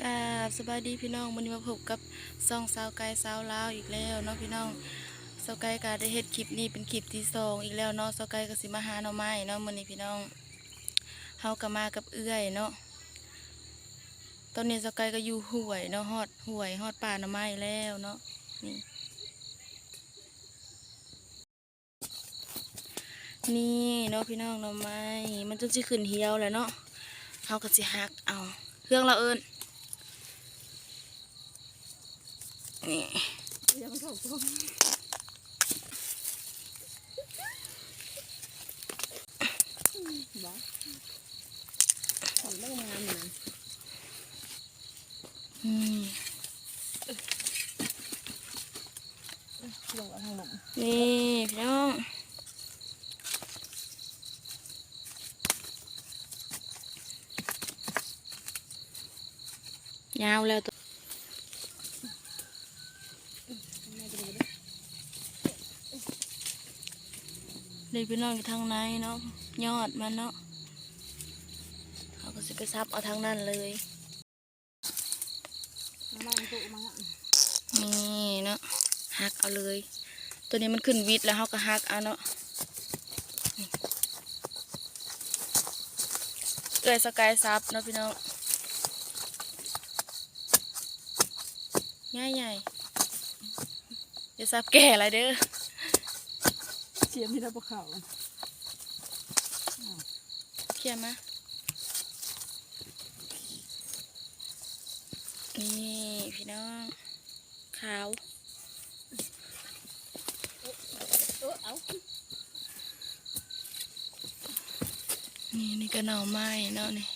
กาบสบายดีพี่น้องวันนี้มาพบกับซองสาวไกายสาวลาวอีกแล้วเนาะพี่น้องสาวไกายก็ได้เฮ็ดคลิปนี้เป็นคลิปที่สองอีกแล้วเนาะสาวไกายก็สิมาหาหน่อไม้เนาะมื้อนี้พี่น้องเฮาก็มากับเอื้อยเนาะตอนนี้สาวไกายก็อยู่ห้วยเนาะฮอดห้วยฮอดป่าหน่อไม้แล้วเนาะนี่นี่เนาะพี่น้องหน่อไม้มันจนสิขึ้นเหี่ยวแล้วเนาะเฮาก็สิหักเอาเครื่องเราเอิ้น นี่ยังถูกต้องบ้าทำได้งานนะอืม ลงเอาทางหนุ่ม นี่พี่น้องยาวแล้วตัว เลยพี่น้องอยู่ทางในเนาะยอดมันเนาะเขาก็สิไปซับเอาทางนั้นเลยนี่เนาะหักเอาเลย ตัวนี้มันขึ้นวิดแล้วเขาก็หักเอาเนาะเอ้ยสกายซับเนาะพี่น้องง่ายใหญ่ๆจะซับแก่อะไรเด้อ เสียไม่ได้ปะเขาเขียนมานี่พี่น้องขาวเออเอานี่นี่ก็หน่อไม้เนาะนี่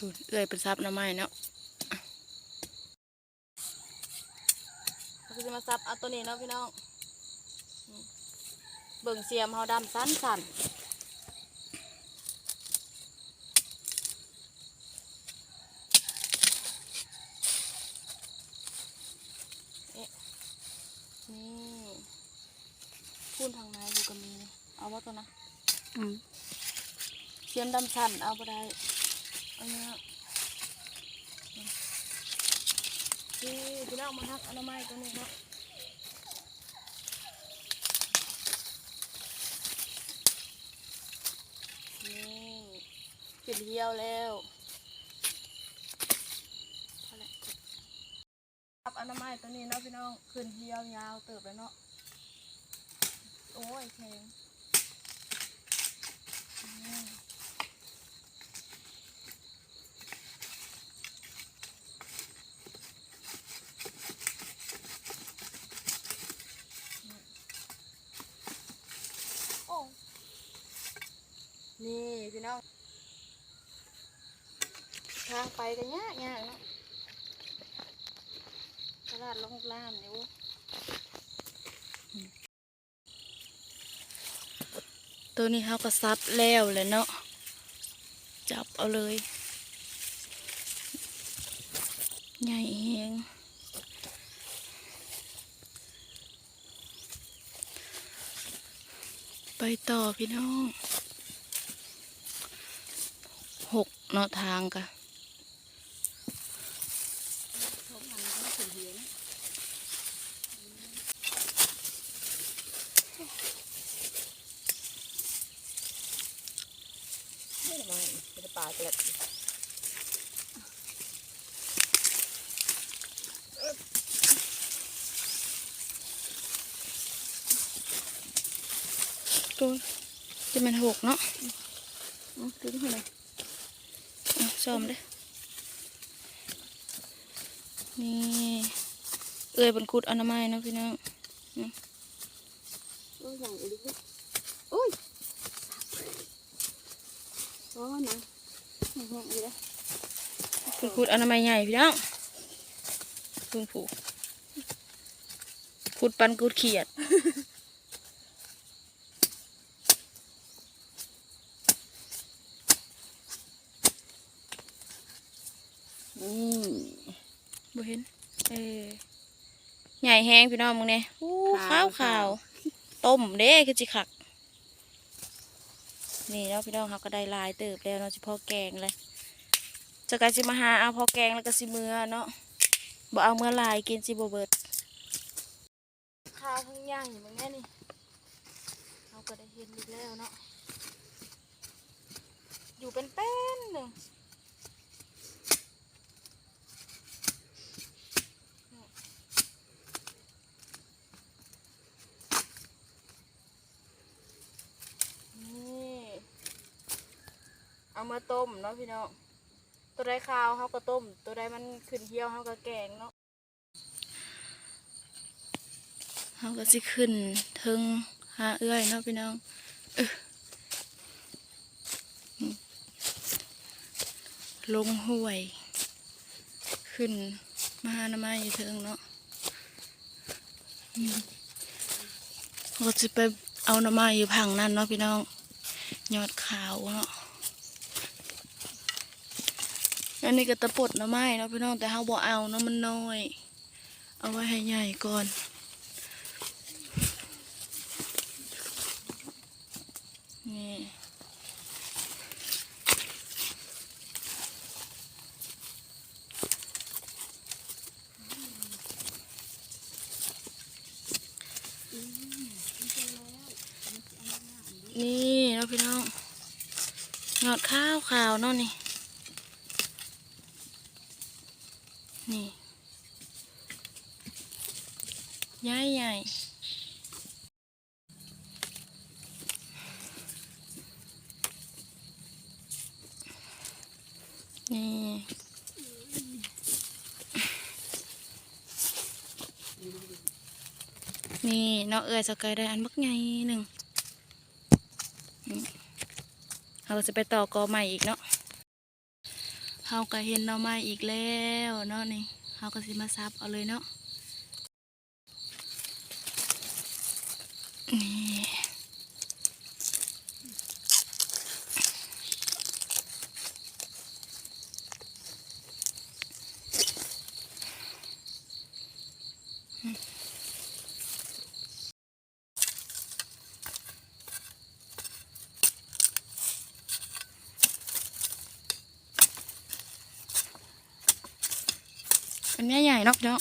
ถูกเอ้ยเป็นซับน่อไม้เนาะเราก็จะมาซับเอาตัวนี้เนาะพี่น้อง เบิ่งเสียมเฮาดำสั้นสันเอ๊ะนี่พูนทางในดูกันมี เอาว่าตัวนะเสียมดำสันเอาไปได้ อาเนี้ยนี่พี่น้องมาฮักอนามัยตัวนี้ครับนี่ขึ้นเหี่ยวแล้วครับอนามัยตัวนี้เนาะพี่น้องขึ้นเหี่ยวยาวเติบแล้วเนาะ โอ้ยแข็งนี่ โอ้ นี่พี่น้อง ทาง ไปกันยากยากเนาะตลาดลงล่ามอยู่ตัวนี้เขาก็ซับแล้วเลยเนาะจับเอาเลยใหญ่เฮงไปต่อพี่น้องหกเนาะทางกะ ชมมันก็ถือเหียนะ ไม่ได้ไม่ได้ปลาเกล็ด ตัวจะเป็นหกเนาะอ๋อถึงเท่าไหร่อะซ้อมเด้อนี่เอ้ยบนคุดอนามัยเนาะพี่น้องโอ้ยอย่างอื่นดิโอ้ยโอ้ยนะแห้งๆดีเลยคุณคุดอนามัยใหญ่พี่น้องเพิ่งผูกคุดปันกุดเขียด นี่บ่เห็น เออใหญ่แห้งพี่น้องมึงเนี่ยอู้ขาวขาวต้มเด้คือจิคัก นี่เนาะพี่น้องเขาก็ได้หลายเติบแล้วเนาะสิพอแกงเลยจะกลายสิมาหาเอาพอแกงแล้วก็สิเมือเนาะบ่เอาเมื่อหลายกินสิบ่เบิดข้าวทั้งย่างอยู่มึงแน่นี่เราก็ได้เห็นอีกแล้วเนาะอยู่เป็นเป็นๆหนึ่ง เอามาต้มเนาะพี่น้องตัวใดขาวเขาก็ต้ม ตัวใดมันขึ้นเหี่ยวเขาก็แกงเนาะเขาก็สิขึ้นถึงหาเอื้อยเนาะพี่น้องออลงห้วย ขึ้นมาหาน้าม้อยู่เทิงเนาะเขาจะไปเอาน้าไม้อยู่พังนั่นเนาะพี่น้อง ยอดขาวเนาะ อันนี้ก็ตะปดน้ำไม้เนาะพี่น้องแต่เฮาบ่เอาเนาะมันน้อย เอาไว้ให้ใหญ่ก่อนนี่นี่เนาะพี่น้องยอดข้าวขาวเนาะนี่ นี่ใหญ่ใหญ่นี่นี่เนาะเอื้อยสกายได้อันบักใหญ่หนึ่งเราจะไปต่อกอใหม่อีกเนาะ เฮาก็เห็นหน่อไม้อีกแล้วเนาะนี่เฮาก็สิมาซับเอาเลยเนาะนี่ เป็นแม่ใหญ่เนาะพี่เนาะ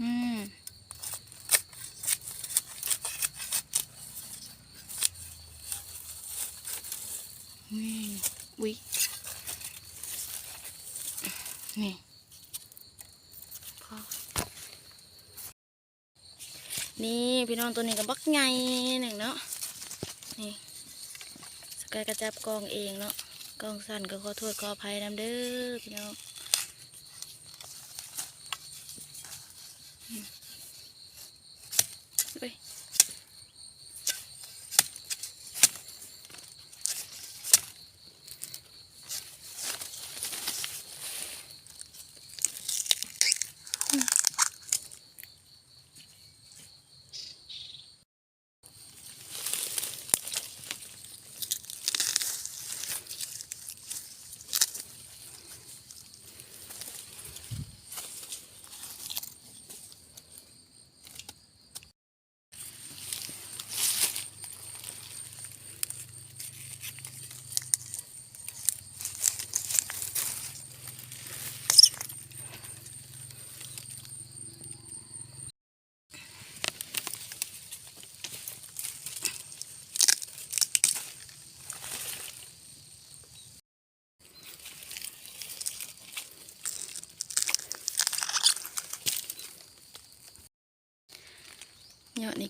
อืมนี่วินี่พอนี่พี่น้องตัวนี้ก็บักใหญ่หนึ่งเนาะนี่สกายกระจับกองเองเนาะ กองสั่นก็ขอโทษขออภัยน้ำเด้อพี่น้อง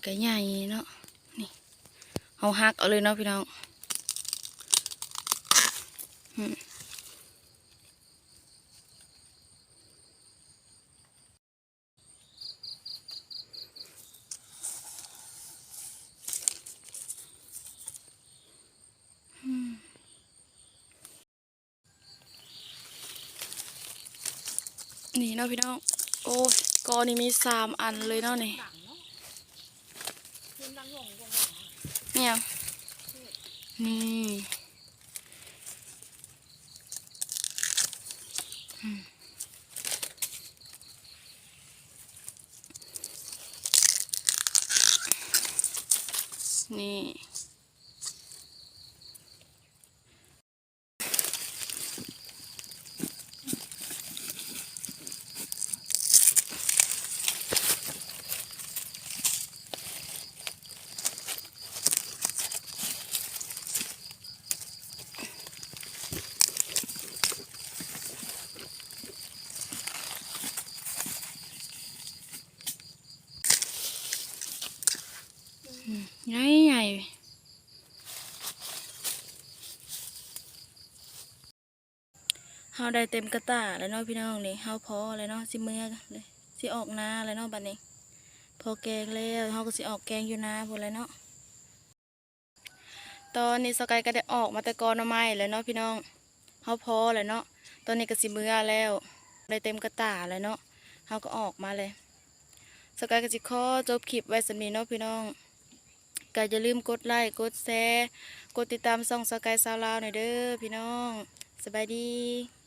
ก็ใหญ่เนาะนี่เอาหักเอาเลยเนาะพี่น้องนี่เนาะพี่น้อง โอ้ยกอนี่มีสามอันเลยเนาะนี่ เนี่ยนี่ นี่ ใหญ่ใหญ่เฮาได้เต็มกระตาแล้วเนาะพี่น้องนี่เฮาพอเลยเนาะสิเมื่อเลยสิออกนาเลยเนาะบัดนี้ พอแกงแล้วเฮาก็สิออกแกงอยู่นาพุ่นเลยเนาะตอนนี้สกายก็ได้ออกมาแต่กอนหน่อไม้แล้วเนาะพี่น้องเฮาพอเลยเนาะตอนนี้ก็สิเมื่อแล้วได้เต็มกระตาแล้วเนาะเฮาก็ออกมาเลยสกายก็สิขอจบคลิปไว้สำนี้เนาะพี่น้อง ก็อย่าลืมกดไลค์กดแชร์กดติดตามช่องสกายสาวลาวหน่อยเด้อพี่น้อง สบายดี